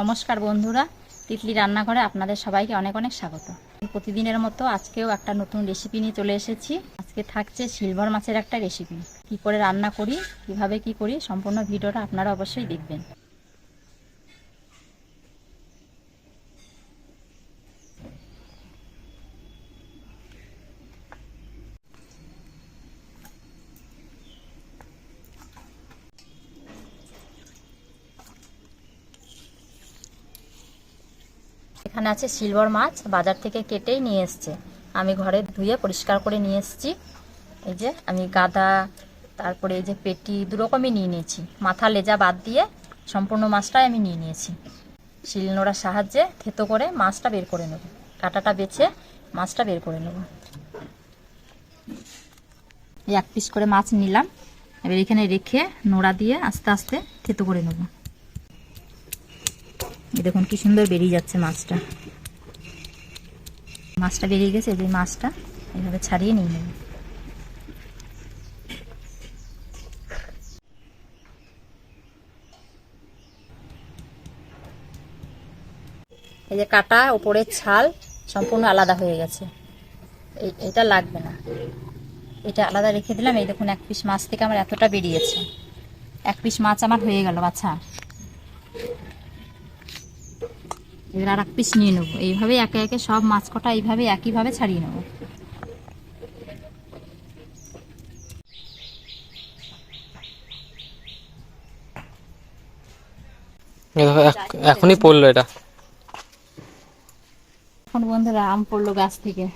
নমস্কার বন্ধুরা, তিতলি রান্নাঘরে আপনাদের সবাইকে অনেক অনেক স্বাগত। প্রতিদিনের মতো আজকেও একটা নতুন রেসিপি নিয়ে চলে এসেছি। আজকে থাকছে সিলভার মাছের একটা রেসিপি কি করে রান্না করি, কীভাবে কি করি, সম্পূর্ণ ভিডিওটা আপনারা অবশ্যই দেখবেন। এখানে আছে সিলভার মাছ, বাজার থেকে কেটেই নিয়ে এসছে। আমি ঘরে ধুয়ে পরিষ্কার করে নিয়ে এসেছি। এই যে আমি গাদা, তারপরে এই যে পেটি, দুরকমই নিয়ে নিয়েছি। মাথা, লেজা বাদ দিয়ে সম্পূর্ণ মাছটাই আমি নিয়ে নিয়েছি। শিলনোড়ার সাহায্যে থেতো করে মাছটা বের করে নেব। কাঁটাটা বেছে মাছটা বের করে নেব। এক পিস করে মাছ নিলাম। এবার এখানে রেখে নোড়া দিয়ে আস্তে আস্তে থেতো করে নেব। দেখুন কি সুন্দর বেরিয়ে যাচ্ছে মাছটা। মাছটা বেরিয়ে গেছে যে মাছটা এইভাবে ছাড়িয়ে নিয়ে নেব। এই যে কাটা, ওপরের ছাল সম্পূর্ণ আলাদা হয়ে গেছে। এটা লাগবে না। এটা আলাদা রেখে দিলাম, এই দেখুন এক পিস মাছ থেকে আমার এতটা বেরিয়েছে। এক পিস মাছ আমার হয়ে গেল বাছা এবার আর এক পিস নিয়ে নেব। এইভাবে একে একে সব মাছ কটা এইভাবে একইভাবে ছাড়িয়ে নেব। এখনই পড়ল এটা। এখন বন্ধুরা আম পড়ল গাছ থেকে।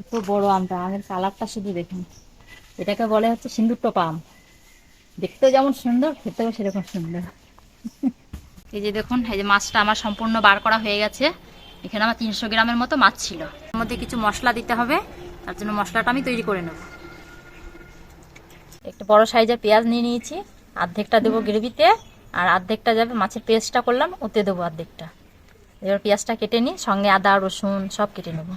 এত বড় আমটা আমের কালারটা শুধু দেখুন। এটাকে বলে হচ্ছে সিন্দুর টোপা আম। দেখতেও যেমন সুন্দর খেতেও সেরকম সুন্দর। এই যে দেখুন, এই যে মাছটা আমার সম্পূর্ণ বার করা হয়ে গেছে। এখানে আমার তিনশো গ্রামের মতো মাছ ছিল। এর মধ্যে কিছু মশলা দিতে হবে, তার জন্য মশলাটা আমি তৈরি করে নেব। একটু বড় সাইজের পেঁয়াজ নিয়ে নিয়েছি, আর্ধেকটা দেবো গ্রেভিতে, আর অর্ধেকটা যাবে মাছের পেস্টটা করলাম ওতে দেবো অর্ধেকটা এবার পেঁয়াজটা কেটে নিই, সঙ্গে আদা, রসুন সব কেটে নেব।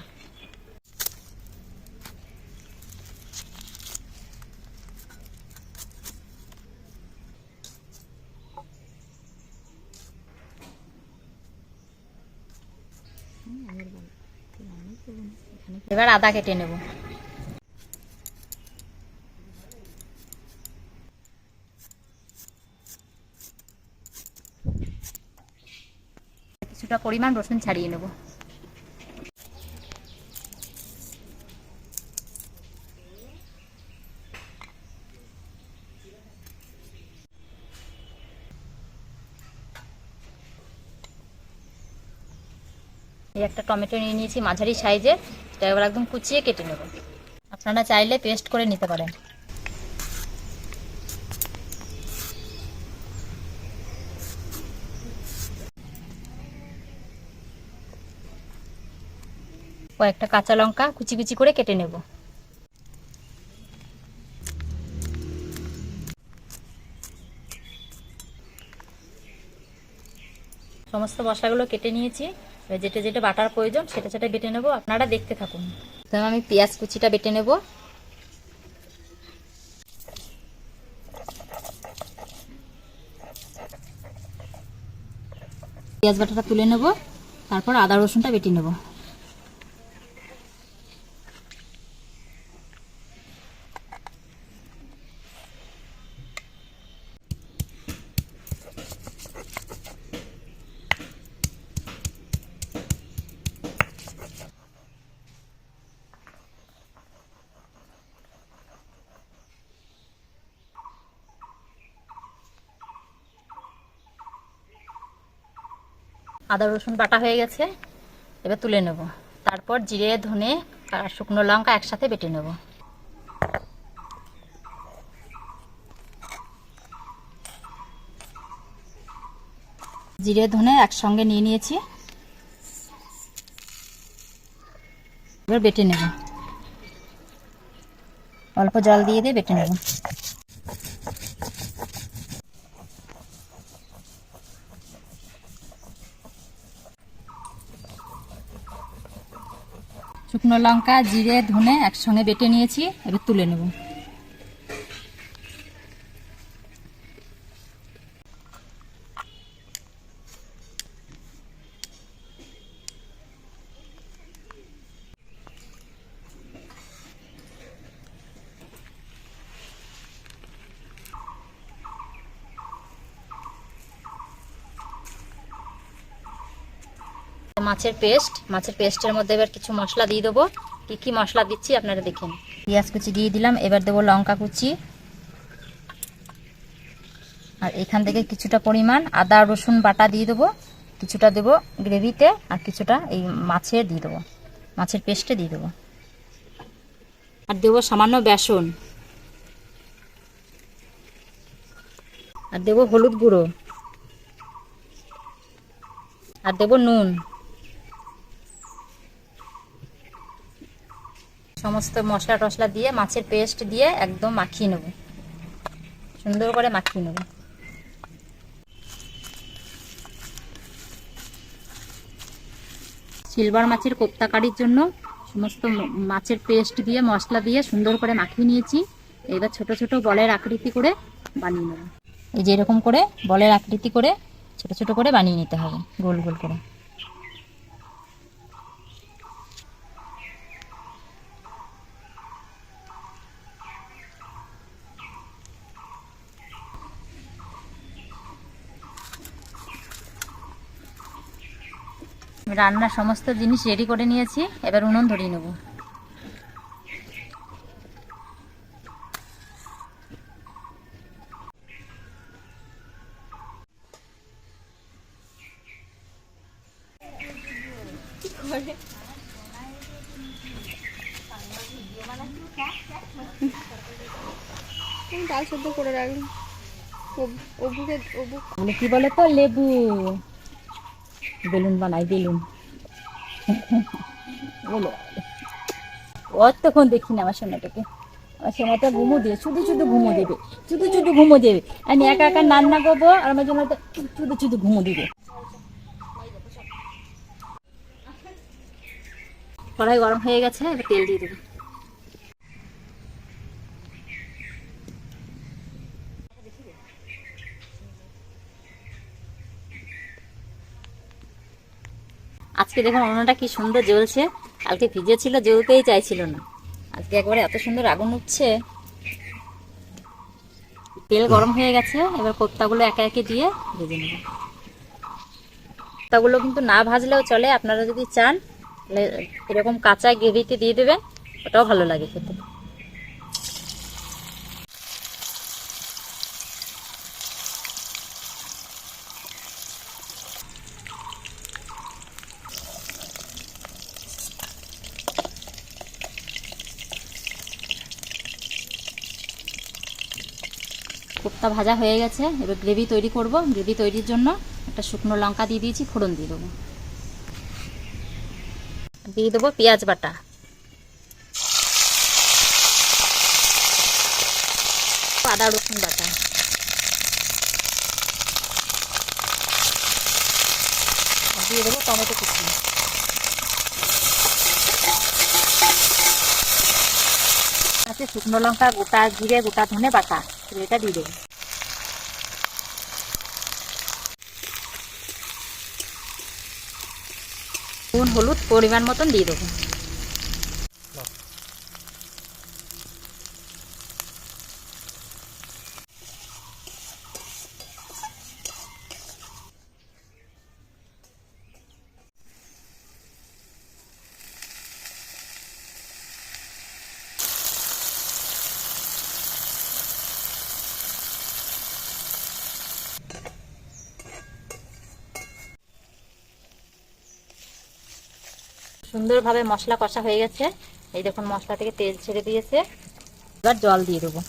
এবার আদা কেটে নেব। কিছুটা পরিমাণ রসুন ছাড়িয়ে নেব। এই একটা টমেটো নিয়ে নিয়েছি মাঝারি সাইজের এটা এবার একদম কুচিয়ে কেটে নেব। আপনারা চাইলে পেস্ট করে নিতে পারেন। কয়েকটা কাঁচা লঙ্কা কুচি কুচি করে কেটে নেব। সমস্ত মশলাগুলো কেটে নিয়েছি। এবার যেটা যেটা বাটার প্রয়োজন, সেটা সেটা বেটে নেব। আপনারা দেখতে থাকুন। তাহলে আমি পেঁয়াজ কুচিটা বেটে নেব। পেঁয়াজ বাটাটা তুলে নেব, তারপর আদা রসুনটা বেটে নেব। আদা, রসুন বাটা হয়ে গেছে, এবার তুলে নেব। তারপর জিরে, ধনে আর শুকনো লঙ্কা একসাথে বেটে নেব। জিরে, ধনে একসঙ্গে নিয়ে নিয়েছি। এবার বেটে নেব। অল্প জল দিয়ে দিয়ে বেটে নেব। শুকনো লঙ্কা জিরে ধনে একসঙ্গে বেটে নিয়েছি এবার তুলে নেব। মাছের পেস্ট। মাছের পেস্টের মধ্যে এবার কিছু মশলা দিয়ে দেবো। কি কি মশলা দিচ্ছি আপনারা দেখেন। পেঁয়াজ কুচি দিয়ে দিলাম, এবার দেবো লঙ্কা কুচি। আর এখান থেকে কিছুটা পরিমাণ আদা, রসুন বাটা দিয়ে দেবো। কিছুটা দেবো গ্রেভিতে আর কিছুটা এই মাছে দিয়ে দেবো। মাছের পেস্টে দিয়ে দেবো। আর দেবো সামান্য বেসন। আর দেবো হলুদ গুঁড়ো। আর দেবো নুন। সমস্ত মশলা টশলা দিয়ে, মাছের পেস্ট দিয়ে একদম মাখিয়ে নেব। সুন্দর করে মাখিয়ে নেব। সিলভার মাছের কোপ্তা কারির জন্য সমস্ত মাছের পেস্ট দিয়ে, মশলা দিয়ে সুন্দর করে মাখিয়ে নিয়েছি। এবার ছোট ছোট বলের আকৃতি করে বানিয়ে নেব। এই যে এরকম করে বলের আকৃতি করে ছোট ছোট করে বানিয়ে নিতে হবে, গোল গোল করে। রান্নার সমস্ত জিনিস রেডি করে নিয়েছি। এবার উনুন ধরিয়ে নেব। ডাল সেদ্ধ করে রাখলাম। কি বলে তো লেবু। বেলুন বানাই, বেলুন। বলো। অতক্ষণ দেখি না আমার সোনাটাকে। আমার সোনাটা ঘুমো দিয়ে শুধু শুধু ঘুমো দেবে শুধু শুধু ঘুমো দেবে। আমি একা একা রান্না করব আর আমার জন্য শুধু শুধু ঘুমো দিবে। কড়াই গরম হয়ে গেছে, এবার তেল দিয়ে দেবো। আজকে দেখুন উনুনটা কি সুন্দর জ্বলছে। কালকে ভিজে ছিল জ্বলতেই চাইছিল না। আজকে একবারে এত সুন্দর আগুন উঠছে। তেল গরম হয়ে গেছে, এবার কোপ্তাগুলো একে একে দিয়ে ভেজে নেব। কোপ্তাগুলো কিন্তু না ভাজলেও চলে, আপনারা যদি চান এরকম কাঁচা গ্রেভিতে দিয়ে দেবেন, ওটাও ভালো লাগে খেতে। কোপ্তা ভাজা হয়ে গেছে। এবার গ্রেভি তৈরি করব। গ্রেভি তৈরির জন্য একটা শুকনো লঙ্কা দিয়ে দিয়েছি, ফোড়ন দিয়ে দেবো। দিয়ে দেবো পেঁয়াজ বাটা। আদা, রসুন বাটা। দিয়ে দেবো টমেটো কুচি। শুকনো লঙ্কা, গোটা জিরে, গোটা ধনে বাটা। এটা দিয়ে দেবো। নুন হলুদ পরিমাণ মতন দিয়ে দেবো। সুন্দরভাবে মশলা কষা হয়ে গেছে। এই দেখুন মশলা থেকে তেল ছেড়ে দিয়েছে। এবার জল দিয়ে দেবো।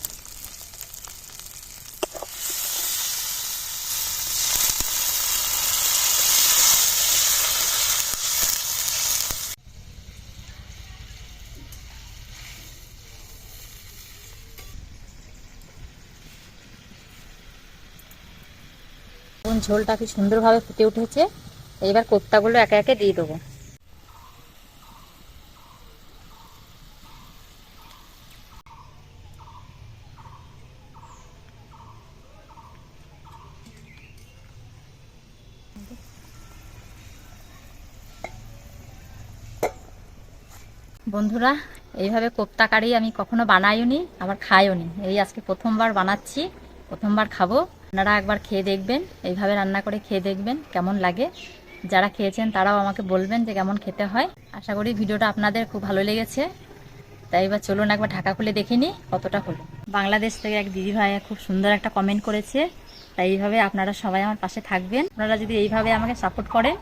ঝোলটা কি সুন্দরভাবে ফুটে উঠেছে। এইবার কোপ্তাগুলো একে একে দিয়ে দেবো। বন্ধুরা, এইভাবে কোপ্তা কারি আমি কখনো বানাইও নি আবার খাইও নি এই আজকে প্রথমবার বানাচ্ছি, প্রথমবার খাব। আপনারা একবার খেয়ে দেখবেন, এইভাবে রান্না করে খেয়ে দেখবেন, কেমন লাগে। যারা খেয়েছেন তারাও আমাকে বলবেন যে কেমন খেতে হয়। আশা করি ভিডিওটা আপনাদের খুব ভালো লেগেছে। তাই এবার চলুন একবার ঢাকা খুলে দেখে কতটা হলো। বাংলাদেশ থেকে এক দিদি ভাই খুব সুন্দর একটা কমেন্ট করেছে। তাই এইভাবে আপনারা সবাই আমার পাশে থাকবেন। আপনারা যদি এইভাবে আমাকে সাপোর্ট করেন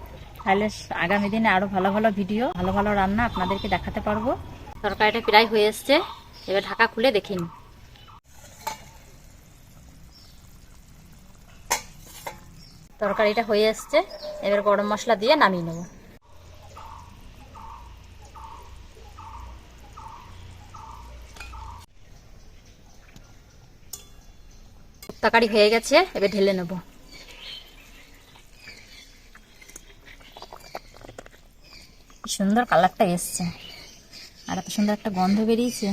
তাহলে আগামী দিনে আরও ভালো ভালো ভিডিও, ভালো ভালো রান্না আপনাদেরকে দেখাতে পারব। তরকারিটা প্রায় হয়ে এসছে। এবার ঢাকা খুলে দেখে নিই। তরকারিটা হয়ে এসছে। এবার গরম মশলা দিয়ে নামিয়ে নেব। তরকারি হয়ে গেছে। এবার ঢেলে নেব। সুন্দর কালারটা এসছে। আর এত সুন্দর একটা গন্ধ বেরিয়েছে।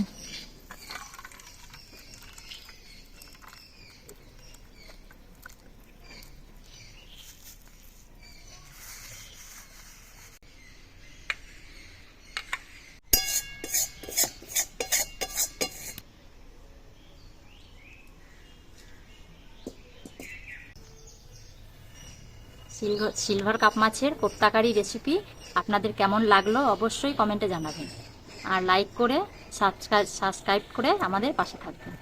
সিলভার কাপ মাছের কোপ্তাকারি রেসিপি আপনাদের কেমন লাগল অবশ্যই কমেন্টে জানাবেন। আর লাইক করে সাবস্ক্রাইব সাবস্ক্রাইব করে আমাদের পাশে থাকবেন।